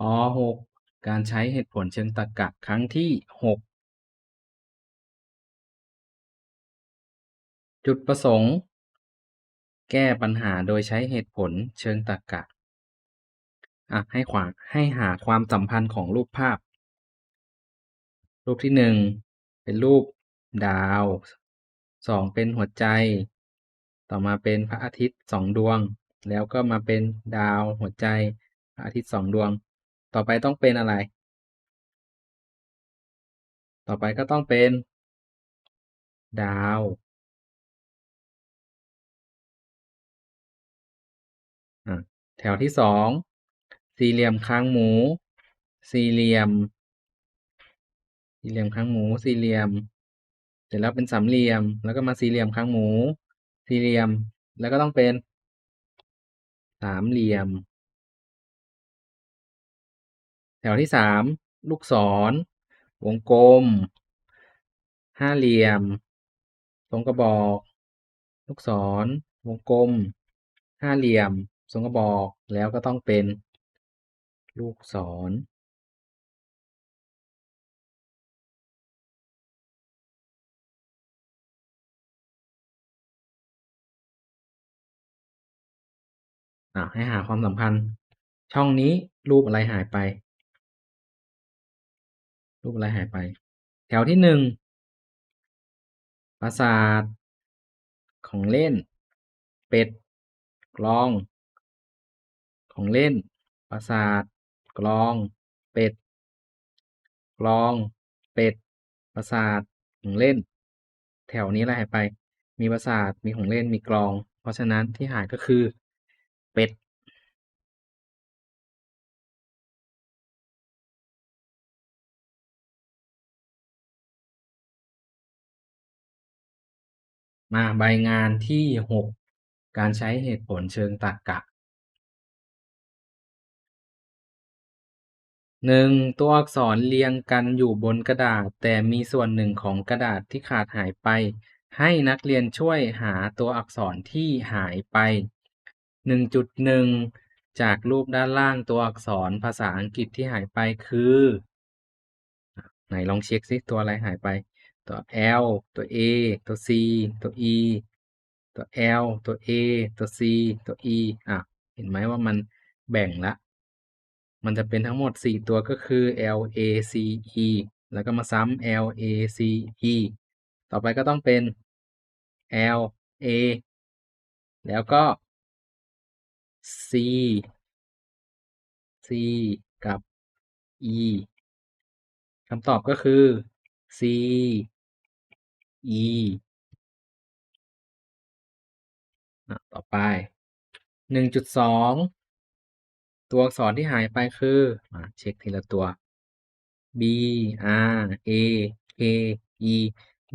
ป .6 การใช้เหตุผลเชิงตรรกะครั้งที่ 6 จุดประสงค์ แก้ปัญหาโดยใช้เหตุผลเชิงตรรกะ อะ ให้ขวางให้หาความสัมพันธ์ของรูปภาพ รูปที่หนึ่งเป็นรูปดาวสองเป็นหัวใจ ต่อมาเป็นพระอาทิตย์สองดวง แล้วก็มาเป็นดาวหัวใจพระอาทิตย์สองดวง ต่อไปต้องเป็นอะไร ต่อไปก็ต้องเป็น ดาว แถวที่สองสี่เหลี่ยมคางหมู สี่เหลี่ยม สี่เหลี่ยมคางหมู สี่เหลี่ยม เสร็จแล้วเป็นสามเหลี่ยม แล้วก็มาสี่เหลี่ยมคางหมู สี่เหลี่ยม แล้วก็ต้องเป็น สามเหลี่ยม แถวที่สามลูกศร วงกลม ห้าเหลี่ยม ทรงกระบอก ลูกศร วงกลม ห้าเหลี่ยม ทรงกระบอก แล้วก็ต้องเป็น ลูกศร อะให้หาความสัมพันธ์ ช่องนี้รูปอะไรหายไป รูปอะไรหายไป แถวที่หนึ่งปราสาท ของเล่น เป็ด กลอง ของเล่น ปราสาท กลอง เป็ด กลอง เป็ด ปราสาท ของเล่น แถวนี้อะไรหายไป มีปราสาท มีของเล่น มีกลอง เพราะฉะนั้นที่หายก็คือ เป็ด มาใบงานที่หกการใช้เหตุผลเชิงตรรกะหนึ่งตัวอักษรเรียงกันอยู่บนกระดาษ แต่มีส่วนหนึ่งของกระดาษที่ขาดหายไป ให้นักเรียนช่วยหาตัวอักษรที่หายไปหนึ่งจุดหนึ่งจากรูปด้านล่างตัวอักษรภาษาอังกฤษที่หายไปคือ ไหนลองเช็คซิตัวอะไรหายไป ตัว L ตัว A ตัว C ตัว E ตัว L ตัว A ตัว C ตัว E อะ เห็นไหมว่ามันแบ่งละ มันจะเป็นทั้งหมด 4 ตัวก็คือ L A C E แล้วก็มาซ้ำ L A C E ต่อไปก็ต้องเป็น L A แล้วก็ C C กับ E คำตอบก็คือ C E ต่อไปหนึ่งจุดสองตัวอักษรที่หายไปคือมาเช็คทีละตัว B R A K E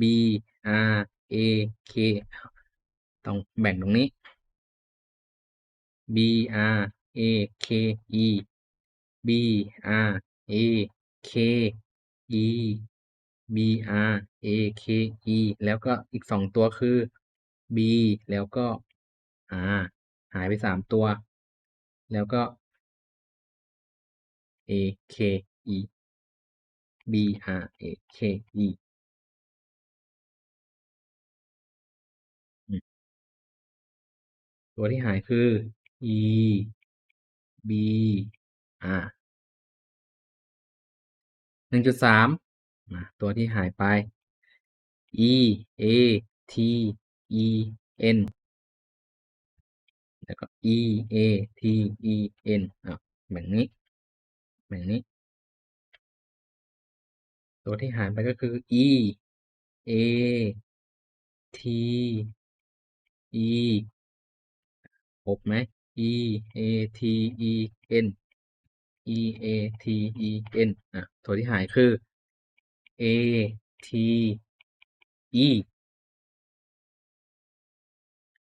B R A K ต้องแบ่งตรงนี้ B R A K E B R A K E B R A K E แล้วก็อีกสองตัวคือ B แล้วก็ R หายไปสามตัว แล้วก็ A K E B R A K E ตัวที่หายคือ E B R หนึ่งจุดสาม มาตัวที่หายไป E A T E N แล้วก็ E A T E N อะแบบนี้แบบนี้ ตัวที่หายไปก็คือ E A T E ครบไหม E A T E N E A T E N อะ ตัวที่หายคือ A T E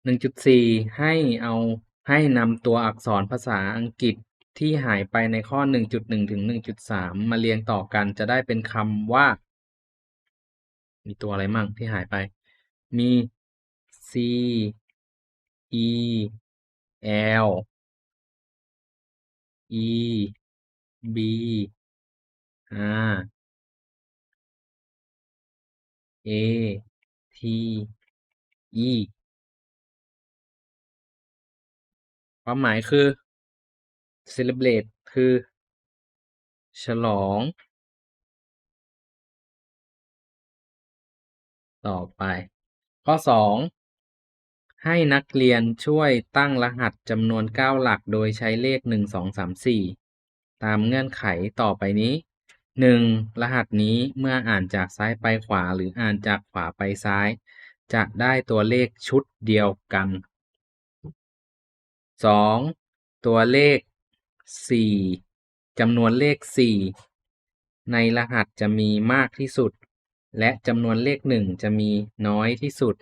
หนึ่งจุดสี่ให้เอาให้นำตัวอักษรภาษาอังกฤษที่หายไปในข้อหนึ่งจุดหนึ่งถึงหนึ่งจุดสามมาเรียงต่อกันจะได้เป็นคำว่า มีตัวอะไรมั่งที่หายไป มี C E L E B R A T E ความหมายคือ celebrate คือ ฉลอง ต่อไป ข้อ 2 ให้นักเรียนช่วยตั้งรหัสจำนวน 9 หลักโดยใช้เลข 1 2 3 4 ตามเงื่อนไขต่อไปนี้ 1. รหัสนี้เมื่ออ่านจากซ้ายไปขวาหรืออ่านจากขวาไปซ้าย จะได้ตัวเลขชุดเดียวกัน 2. ตัวเลข 4จำนวนเลข 4 ในรหัสจะมีมากที่สุด และจำนวนเลข 1 จะมีน้อยที่สุด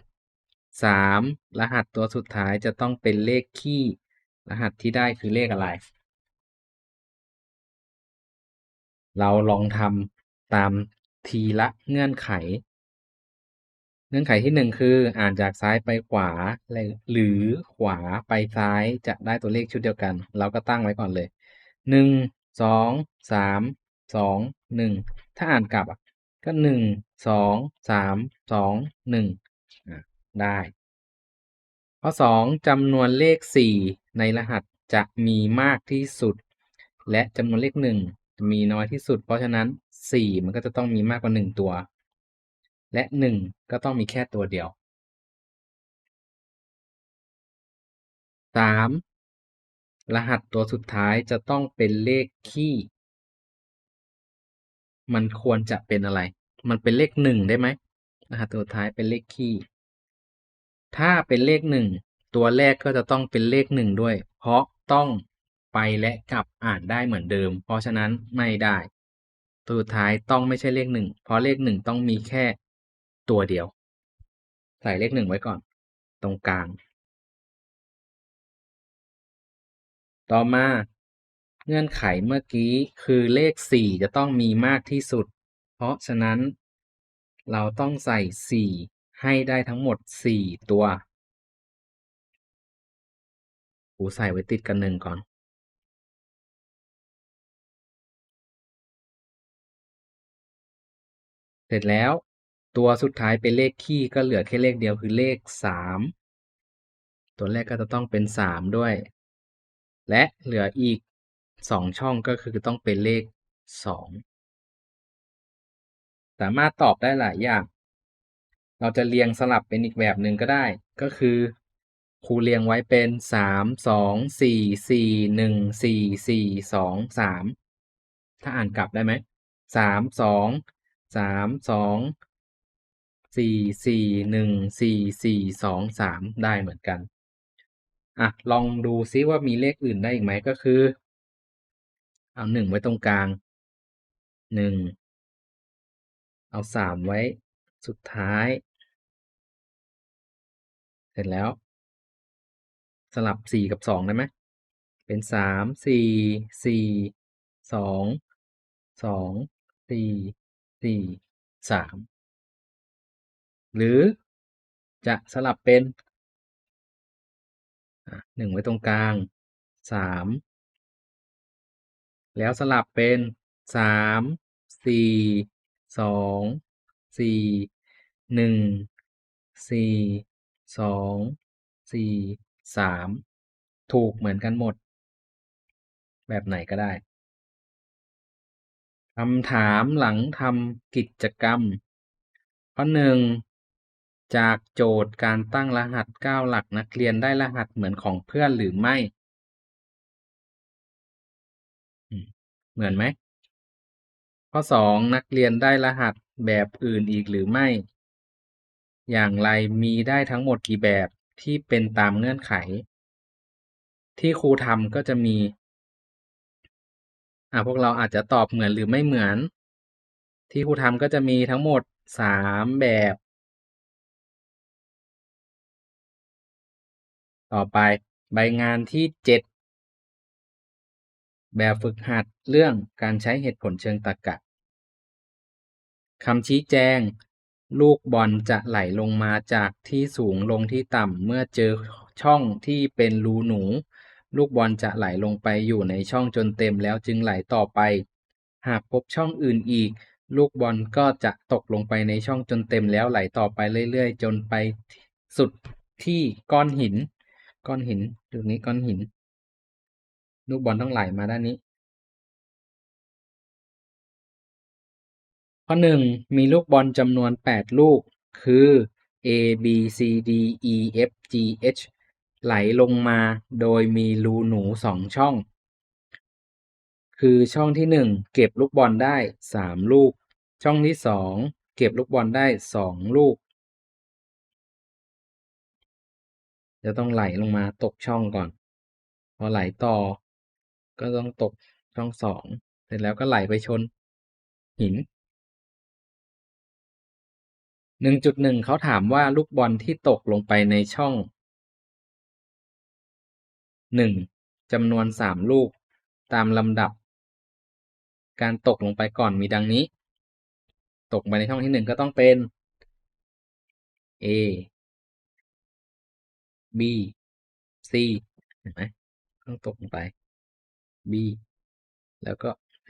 3. รหัสตัวสุดท้ายจะต้องเป็นเลขคี่ รหัสที่ได้คือเลขอะไร เราลองทำตามทีละเงื่อนไข เงื่อนไขที่หนึ่งคืออ่านจากซ้ายไปขวา หรือขวาไปซ้ายจะได้ตัวเลขชุดเดียวกัน เราก็ตั้งไว้ก่อนเลยหนึ่งสองสามสองหนึ่งถ้าอ่านกลับก็หนึ่งสองสามสองหนึ่งได้ข้อสองจำนวนเลขสี่ในรหัสจะมีมากที่สุด และจำนวนเลขหนึ่ง มีน้อยที่สุด เพราะฉะนั้นสี่มันก็จะต้องมีมากกว่าหนึ่งตัว และหนึ่งก็ต้องมีแค่ตัวเดียวสามรหัสตัวสุดท้ายจะต้องเป็นเลขคี่ มันควรจะเป็นอะไร มันเป็นเลขหนึ่งได้ไหมรหัสตัวท้ายเป็นเลขคี่ ถ้าเป็นเลขหนึ่งตัวแรกก็จะต้องเป็นเลขหนึ่งด้วย เพราะต้อง ไปและกลับอ่านได้เหมือนเดิม เพราะฉะนั้นไม่ได้ ตัวสุดท้ายต้องไม่ใช่เลขหนึ่งเพราะเลขหนึ่งต้องมีแค่ตัวเดียว ใส่เลขหนึ่งไว้ก่อน ตรงกลาง ต่อมาเงื่อนไขเมื่อกี้คือเลขสี่จะต้องมีมากที่สุด เพราะฉะนั้น เราต้องใส่สี่ให้ได้ทั้งหมดสี่ตัว กูใส่ไว้ติดกันหนึ่งก่อน เสร็จแล้วตัวสุดท้ายเป็นเลขคี่ก็เหลือแค่เลขเดียวคือเลขสามตัวแรกก็จะต้องเป็นสามด้วย และเหลืออีกสองช่องก็คือต้องเป็นเลขสองสามารถตอบได้หลายอย่างเราจะเรียงสลับเป็นอีกแบบหนึ่งก็ได้ ก็คือครูเรียงไว้เป็นสามสองสี่สี่หนึ่งสี่สี่สองสามถ้าอ่านกลับได้ไหมสาม สามสองสี่สี่หนึ่งสี่สี่สองสามได้เหมือนกันอะลองดูซิว่ามีเลขอื่นได้อีกไหมก็คือ เอาหนึ่งไว้ตรงกลางหนึ่งเอาสามไว้สุดท้าย เสร็จแล้ว สลับสี่กับสองได้ไหมเป็นสามสี่สี่สองสองสี่ สี่สามหรือจะสลับเป็นหนึ่งไว้ตรงกลางสามแล้วสลับเป็นสามสี่สองสี่หนึ่งสี่สองสี่สามถูกเหมือนกันหมด แบบไหนก็ได้ คำถามหลังทำกิจกรรม ข้อหนึ่งจากโจทย์การตั้งรหัสเก้าหลักนักเรียนได้รหัสเหมือนของเพื่อนหรือไม่ เหมือนไหม ข้อสองนักเรียนได้รหัสแบบอื่นอีกหรือไม่ อย่างไรมีได้ทั้งหมดกี่แบบที่เป็นตามเงื่อนไข ที่ครูทำก็จะมี อ่าพวกเราอาจจะตอบเหมือนหรือไม่เหมือน ที่ครูทำก็จะมีทั้งหมดสามแบบ ต่อไปใบงานที่เจ็ดแบบฝึกหัดเรื่องการใช้เหตุผลเชิงตรรกะคำชี้แจง ลูกบอลจะไหลลงมาจากที่สูงลงที่ต่ำเมื่อเจอช่องที่เป็นรูหนู ลูกบอลจะไหลลงไปอยู่ในช่องจนเต็มแล้วจึงไหลต่อไป หากพบช่องอื่นอีก ลูกบอลก็จะตกลงไปในช่องจนเต็มแล้วไหลต่อไปเรื่อยๆ จนไปสุดที่ก้อนหิน ก้อนหินตรงนี้ก้อนหิน ลูกบอลต้องไหลมาด้านนี้ ข้อหนึ่งมีลูกบอลจำนวนแปดลูก คือ A B C D E F G H ไหลลงมาโดยมีรูหนูสองช่อง คือช่องที่หนึ่งเก็บลูกบอลได้สามลูก ช่องที่สองเก็บลูกบอลได้สองลูก จะต้องไหลลงมาตกช่องก่อน พอไหลต่อ ก็ต้องตกช่องสองเสร็จแล้วก็ไหลไปชน หินหนึ่งจุดหนึ่งเขาถามว่าลูกบอลที่ตกลงไปในช่อง หนึ่งจำนวนสามลูก ตามลำดับ การตกลงไปก่อนมีดังนี้ ตกไปในช่องที่หนึ่งก็ต้องเป็น A B C เห็นไหมต้องตกลงไป B แล้วก็ C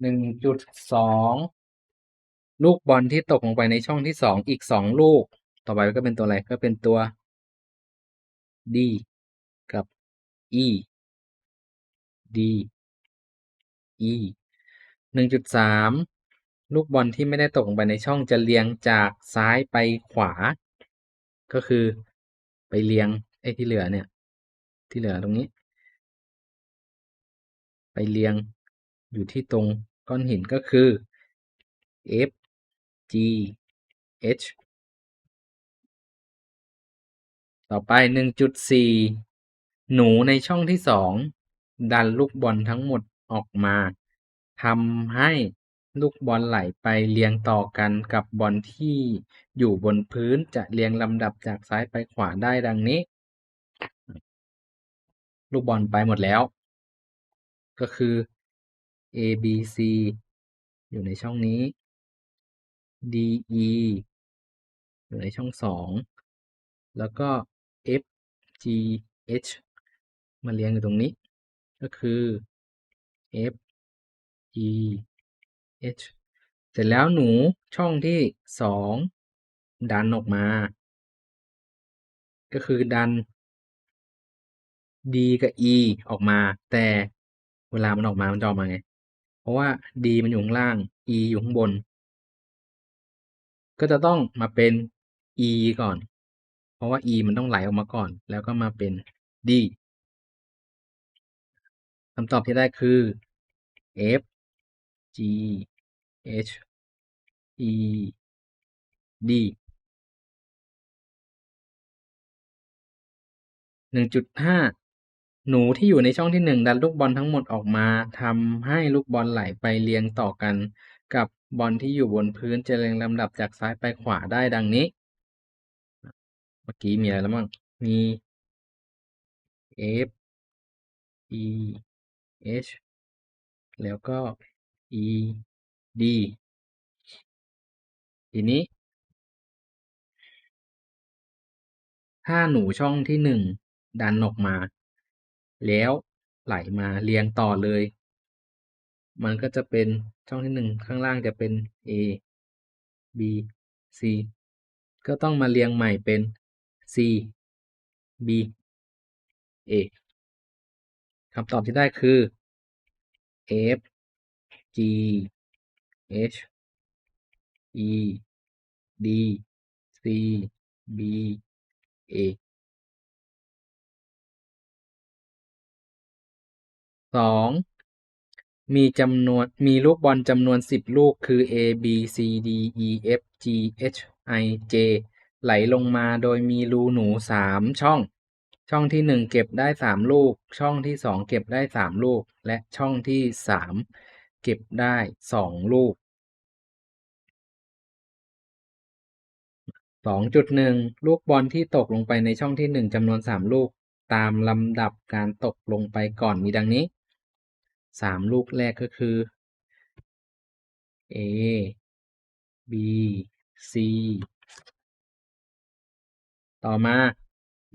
หนึ่งจุดสองลูกบอลที่ตกลงไปในช่องที่สองอีกสองลูก ต่อไปก็เป็นตัวอะไรก็เป็นตัว D กับ E D E หนึ่งจุดสามลูกบอลที่ไม่ได้ตกลงไปในช่องจะเรียงจากซ้ายไปขวา ก็คือไปเรียงไอ้ที่เหลือเนี่ย ที่เหลือตรงนี้ ไปเรียงอยู่ที่ตรงก้อนหินก็คือ F G H ต่อไปหนึ่งจุดสี่ หนูในช่องที่สองดันลูกบอลทั้งหมดออกมาทำให้ลูกบอลไหลไปเรียงต่อกันกับบอลที่อยู่บนพื้นจะเรียงลำดับจากซ้ายไปขวาได้ดังนี้ ลูกบอลไปหมดแล้ว ก็คือ A B C อยู่ในช่องนี้ D E อยู่ในช่องสองแล้วก็ F G H มาเรียงอยู่ตรงนี้ ก็คือ F G H เสร็จแล้วหนูช่องที่สองดันออกมา ก็คือดัน D กับ E ออกมา แต่เวลามันออกมามันจะออกมาไง เพราะว่า D มันอยู่ข้างล่าง E อยู่ข้างบน ก็จะต้องมาเป็น E ก่อน เพราะว่า E มันต้องไหลออกมาก่อน แล้วก็มาเป็น D คำตอบที่ได้คือ F G H E D หนึ่งจุดห้าหนูที่อยู่ในช่องที่หนึ่งดันลูกบอลทั้งหมดออกมาทำให้ลูกบอลไหลไปเรียงต่อกัน กับบอลที่อยู่บนพื้นจะเรียงลำดับจากซ้ายไปขวาได้ดังนี้ เมื่อกี้มีอะไรแล้วมั่งมี F E H แล้วก็ E D ทีนี้ ถ้าหนูช่องที่หนึ่งดันออกมา แล้วไหลมาเรียงต่อเลย มันก็จะเป็นช่องที่หนึ่งข้างล่างจะเป็น A B C ก็ต้องมาเรียงใหม่เป็น C B A คำตอบที่ได้คือ F G H E D C B A สองมีจำนวนมีลูกบอลจำนวนสิบลูกคือ A B C D E F G H I J ไหลลงมาโดยมีรูหนูสามช่อง ช่องที่หนึ่งเก็บได้สามลูก ช่องที่สองเก็บได้สามลูก และช่องที่สามเก็บได้สองลูกสองจุดหนึ่งลูกบอลที่ตกลงไปในช่องที่หนึ่งจำนวนสามลูก ตามลำดับการตกลงไปก่อนมีดังนี้สามลูกแรกก็คือ A B C ต่อมา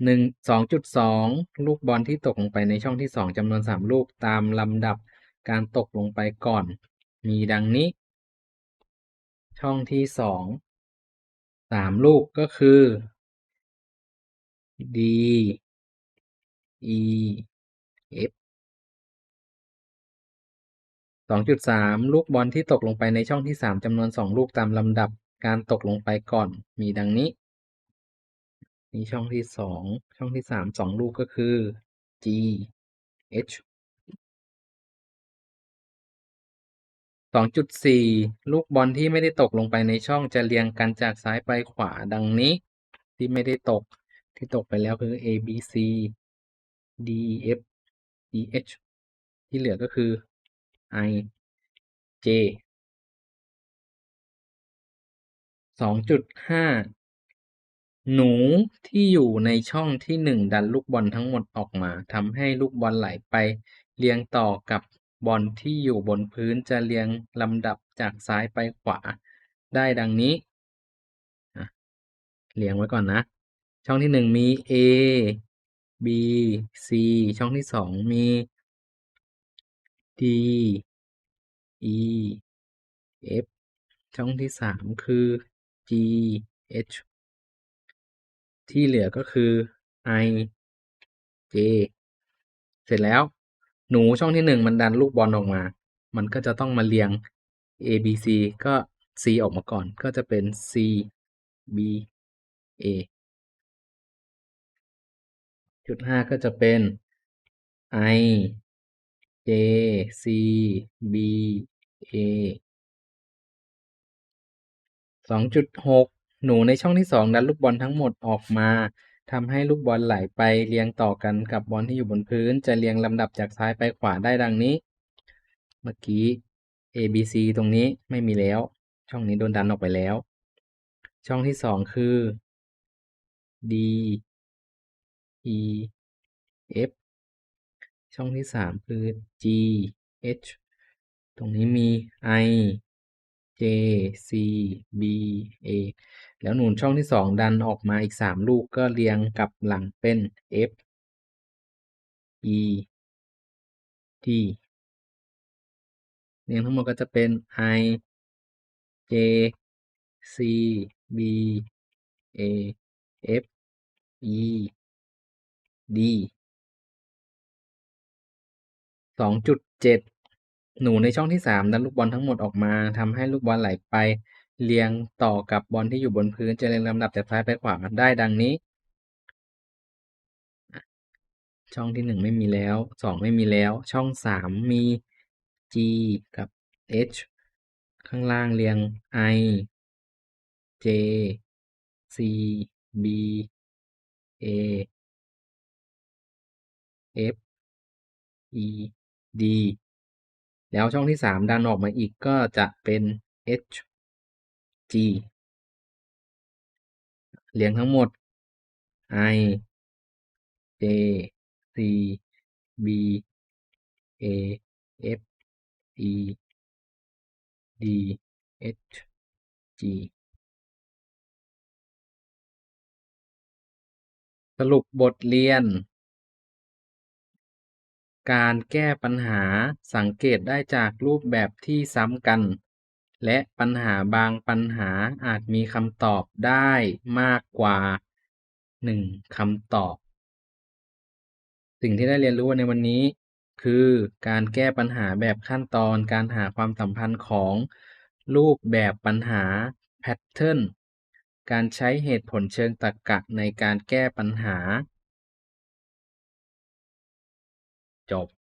หนึ่งสองจุดสองลูกบอลที่ตกลงไปในช่องที่สองจำนวนสามลูกตามลำดับการตกลงไปก่อน มีดังนี้ ช่องที่สองสามลูกก็คือ D E F สองจุดสามลูกบอลที่ตกลงไปในช่องที่สามจำนวนสองลูกตามลำดับการตกลงไปก่อน มีดังนี้ นี่ช่องที่สองช่องที่สามสองลูกก็คือ G H สองจุดสี่ลูกบอลที่ไม่ได้ตกลงไปในช่องจะเรียงกันจากซ้ายไปขวาดังนี้ ที่ไม่ได้ตกที่ตกไปแล้วคือ A B C D F E H ที่เหลือก็คือ I J สองจุดห้า หนูที่อยู่ในช่องที่หนึ่งดันลูกบอลทั้งหมดออกมาทำให้ลูกบอลไหลไปเรียงต่อกับบอลที่อยู่บนพื้นจะเรียงลำดับจากซ้ายไปขวา ได้ดังนี้เรียงไว้ก่อนนะ ช่องที่หนึ่งมี A B C ช่องที่สองมี D E F ช่องที่สามคือ G H ที่เหลือก็คือ I J เสร็จแล้ว หนูช่องที่หนึ่งมันดันลูกบอลออกมา มันก็จะต้องมาเรียง A B C ก็ C ออกมาก่อน ก็จะเป็น C B A จุดห้าก็จะเป็น I J C B A สองจุดหก หนูในช่องที่สองดันลูกบอลทั้งหมดออกมาทำให้ลูกบอลไหลไปเรียงต่อกันกับบอลที่อยู่บนพื้น จะเรียงลำดับจากซ้ายไปขวาได้ดังนี้ เมื่อกี้ A B C ตรงนี้ไม่มีแล้ว ช่องนี้โดนดันออกไปแล้ว ช่องที่สองคือ D E F ช่องที่สามคือ G H ตรงนี้มี I J C B A แล้วหนุนช่องที่สองดันออกมาอีกสามลูกก็เรียงกับหลังเป็น F E T เรียงทั้งหมดก็จะเป็น I J C B A F E D สองจุดเจ็ด หนูในช่องที่สามดันลูกบอลทั้งหมดออกมา ทำให้ลูกบอลไหลไป เรียงต่อกับบอลที่อยู่บนพื้นจะเรียงลำดับจากซ้ายไปขวาได้ดังนี้ ช่องที่หนึ่งไม่มีแล้วสองไม่มีแล้ว ช่องสามมี G กับ H ข้างล่างเรียง I J C B A F E D แล้วช่องที่สามดันออกมาอีกก็จะเป็น H G เรียงทั้งหมด I J C B A F E D H G สรุปบทเรียน การแก้ปัญหาสังเกตได้จากรูปแบบที่ซ้ำกัน และปัญหาบางปัญหาอาจมีคำตอบได้มากกว่าหนึ่งคำตอบ สิ่งที่ได้เรียนรู้ในวันนี้ คือการแก้ปัญหาแบบขั้นตอนการหาความสัมพันธ์ของรูปแบบปัญหา Pattern การใช้เหตุผลเชิงตรรกะในการแก้ปัญหา จบ